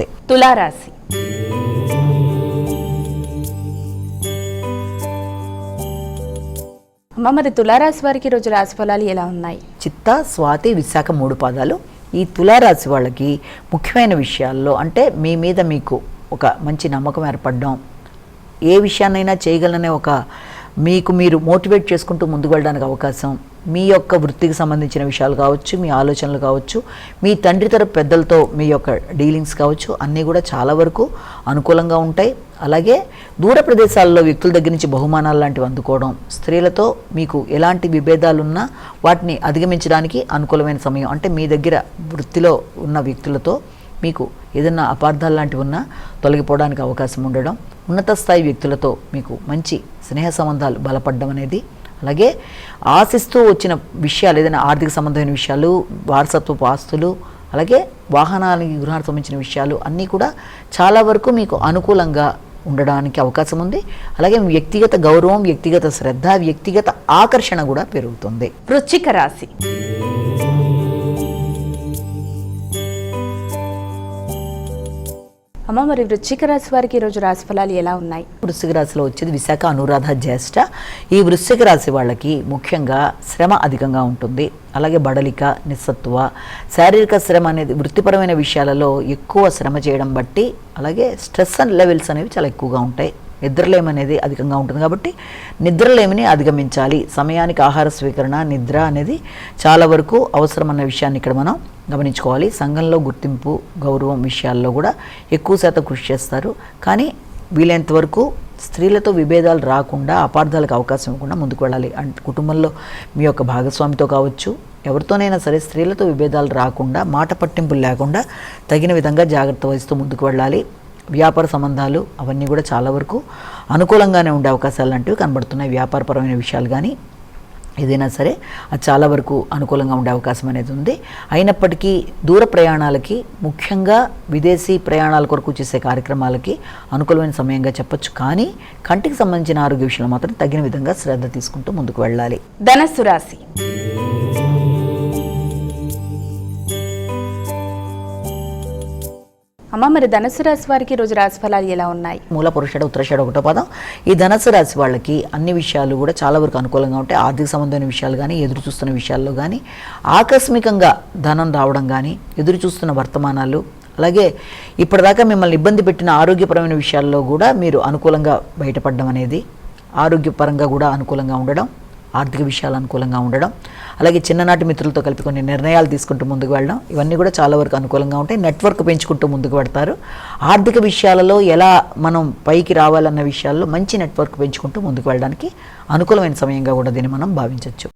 ఉంటుంది తులారాశి. అమ్మ మరి తులారాశి వారికి ఈరోజు రాశి ఫలాలు ఎలా ఉన్నాయి? చిత్త స్వాతి విశాఖ మూడు పాదాలు. ఈ తులారాశి వాళ్ళకి ముఖ్యమైన విషయాల్లో అంటే మీ మీద మీకు ఒక మంచి నమ్మకం ఏర్పడడం. ఏ విషయాన్నైనా చేయగలనే ఒక మీకు మీరు మోటివేట్ చేసుకుంటూ ముందుకు వెళ్ళడానికి అవకాశం. మీ యొక్క వృత్తికి సంబంధించిన విషయాలు కావచ్చు మీ ఆలోచనలు కావచ్చు మీ తండ్రి తరపు పెద్దలతో మీ యొక్క డీలింగ్స్ కావచ్చు అన్నీ కూడా చాలా వరకు అనుకూలంగా ఉంటాయి. అలాగే దూర ప్రదేశాల్లో వ్యక్తుల దగ్గర నుంచి బహుమానాలు లాంటివి అందుకోవడం స్త్రీలతో మీకు ఎలాంటి విభేదాలు ఉన్నా వాటిని అధిగమించడానికి అనుకూలమైన సమయం అంటే మీ దగ్గర వృత్తిలో ఉన్న వ్యక్తులతో మీకు ఏదైనా అపార్థాలు లాంటివి ఉన్నా తొలగిపోవడానికి అవకాశం ఉండడం ఉన్నత స్థాయి వ్యక్తులతో మీకు మంచి స్నేహ సంబంధాలు బలపడడం అనేది అలాగే ఆశిస్తూ వచ్చిన విషయాలు ఏదైనా ఆర్థిక సంబంధమైన విషయాలు వారసత్వపు ఆస్తులు అలాగే వాహనానికి గృహానికి సంబంధించిన విషయాలు అన్నీ కూడా చాలా వరకు మీకు అనుకూలంగా ఉండడానికి అవకాశం ఉంది. అలాగే వ్యక్తిగత గౌరవం వ్యక్తిగత శ్రద్ధ వ్యక్తిగత ఆకర్షణ కూడా పెరుగుతుంది. వృచ్చిక రాశి. అమ్మ మరి వృశ్చిక రాశి వారికి ఈరోజు రాశి ఫలాలు ఎలా ఉన్నాయి? వృశ్చిక రాశిలో వచ్చేది విశాఖ అనురాధ జ్యేష్ఠ. ఈ వృశ్చిక రాశి వాళ్ళకి ముఖ్యంగా శ్రమ అధికంగా ఉంటుంది. అలాగే బడలిక నిస్సత్వ శారీరక శ్రమ అనేది వృత్తిపరమైన విషయాలలో ఎక్కువ శ్రమ చేయడం బట్టి అలాగే స్ట్రెస్ అండ్ లెవెల్స్ అనేవి చాలా ఎక్కువగా ఉంటాయి. నిద్రలేమి అనేది అధికంగా ఉంటుంది కాబట్టి నిద్రలేమిని అధిగమించాలి. సమయానికి ఆహార స్వీకరణ నిద్ర అనేది చాలా వరకు అవసరమన్న విషయాన్ని ఇక్కడ మనం గమనించుకోవాలి. సంఘంలో గుర్తింపు గౌరవం విషయాల్లో కూడా ఎక్కువ శాతం కృషి చేస్తారు. కానీ వీలైనంత వరకు స్త్రీలతో విభేదాలు రాకుండా అపార్థాలకు అవకాశం ఇవ్వకుండా ముందుకు వెళ్ళాలి. అంటే కుటుంబంలో మీ యొక్క భాగస్వామితో కావచ్చు ఎవరితోనైనా సరే స్త్రీలతో విభేదాలు రాకుండా మాట పట్టింపులు లేకుండా తగిన విధంగా జాగ్రత్త వహిస్తూ ముందుకు వెళ్ళాలి. వ్యాపార సంబంధాలు అవన్నీ కూడా చాలా వరకు అనుకూలంగానే ఉండే అవకాశాలు లాంటివి కనబడుతున్నాయి. వ్యాపారపరమైన విషయాలు కానీ ఏదైనా సరే అది చాలా వరకు అనుకూలంగా ఉండే అవకాశం అనేది ఉంది. అయినప్పటికీ దూర ప్రయాణాలకి ముఖ్యంగా విదేశీ ప్రయాణాల కొరకు చేసే కార్యక్రమాలకి అనుకూలమైన సమయంగా చెప్పొచ్చు. కానీ కంటికి సంబంధించిన ఆరోగ్య విషయంలో మాత్రం తగిన విధంగా శ్రద్ధ తీసుకుంటూ ముందుకు వెళ్ళాలి. ధనస్సు రాశి. అమ్మ మరి ధనుసు రాశి వారికి రోజు రాశి ఫలాలు ఎలా ఉన్నాయి? మూల పురుషుడు ఉత్తరషాడు ఒకటో పదం. ఈ ధనస్సు రాశి వాళ్ళకి అన్ని విషయాలు కూడా చాలా వరకు అనుకూలంగా ఉంటాయి. ఆర్థిక సంబంధమైన విషయాలు కానీ ఎదురు చూస్తున్న విషయాల్లో కానీ ఆకస్మికంగా ధనం రావడం కానీ ఎదురు చూస్తున్న వర్తమానాలు అలాగే ఇప్పటిదాకా మిమ్మల్ని ఇబ్బంది పెట్టిన ఆరోగ్యపరమైన విషయాల్లో కూడా మీరు అనుకూలంగా బయటపడడం అనేది ఆరోగ్యపరంగా కూడా అనుకూలంగా ఉండడం ఆర్థిక విషయాలు అనుకూలంగా ఉండడం అలాగే చిన్ననాటి మిత్రులతో కలిపి కొన్ని నిర్ణయాలు తీసుకుంటూ ముందుకు వెళ్ళడం ఇవన్నీ కూడా చాలా వరకు అనుకూలంగా ఉంటాయి. నెట్వర్క్ పెంచుకుంటూ ముందుకు పెడతారు ఆర్థిక విషయాలలో ఎలా మనం పైకి రావాలన్న విషయాల్లో మంచి నెట్వర్క్ పెంచుకుంటూ ముందుకు వెళ్ళడానికి అనుకూలమైన సమయంగా కూడా దీన్ని మనం భావించవచ్చు